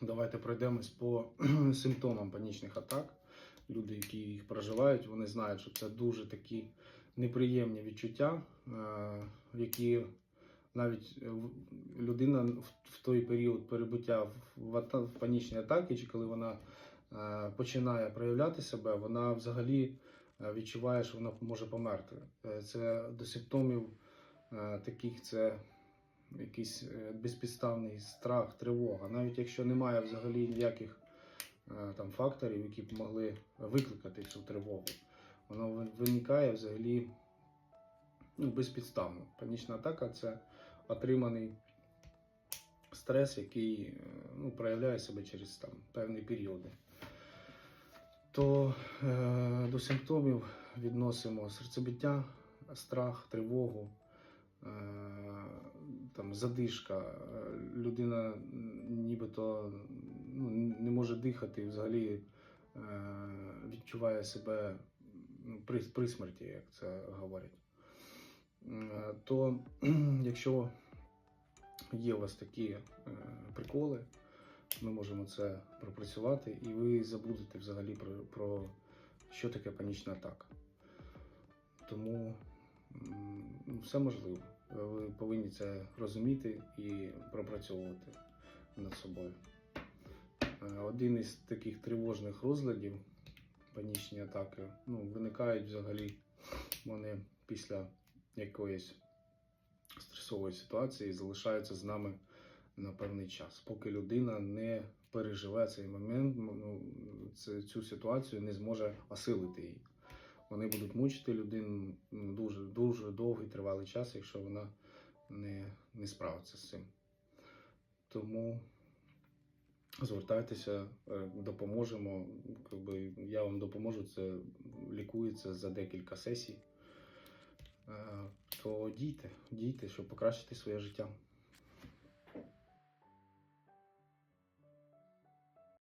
Давайте пройдемось по симптомам панічних атак. Люди, які їх проживають, вони знають, що це дуже такі неприємні відчуття, е, які навіть е, людина в- той період перебуття в, панічній атаці, чи коли вона е, починає проявляти себе, вона взагалі відчуває, що вона може померти. Це до симптомів таких це якийсь е, безпідставний страх, тривога. Навіть якщо немає взагалі ніяких е, там факторів, які б могли викликати цю тривогу, воно виникає взагалі ну, безпідставно. Панічна атака це отриманий стрес, який е, ну, проявляє себе через там, певні періоди. То е, до симптомів відносимо серцебиття, страх, тривогу, там, задишка. Е, Людина нібито ну, не може дихати, і взагалі е, відчуває себе ну, при, при смерті, як це говорять. Е, То якщо є у вас такі е, приколи, ми можемо це пропрацювати, і ви забудете взагалі про, про що таке панічна атака. Тому ну, все можливо. Ви повинні це розуміти і пропрацьовувати над собою. Е, Один із таких тривожних розладів, панічні атаки, ну, виникають взагалі вони після якоїсь стресової ситуації залишаються з нами на певний час, поки людина не переживе цей момент, ну, цю ситуацію не зможе осилити її. Вони будуть мучити людину ну, дуже, дуже довгий тривалий час, якщо вона не, не справиться з цим. Тому звертайтеся, е, допоможемо. Якби я вам допоможу, це лікується за декілька сесій. Е, То дійте, дійте, щоб покращити своє життя.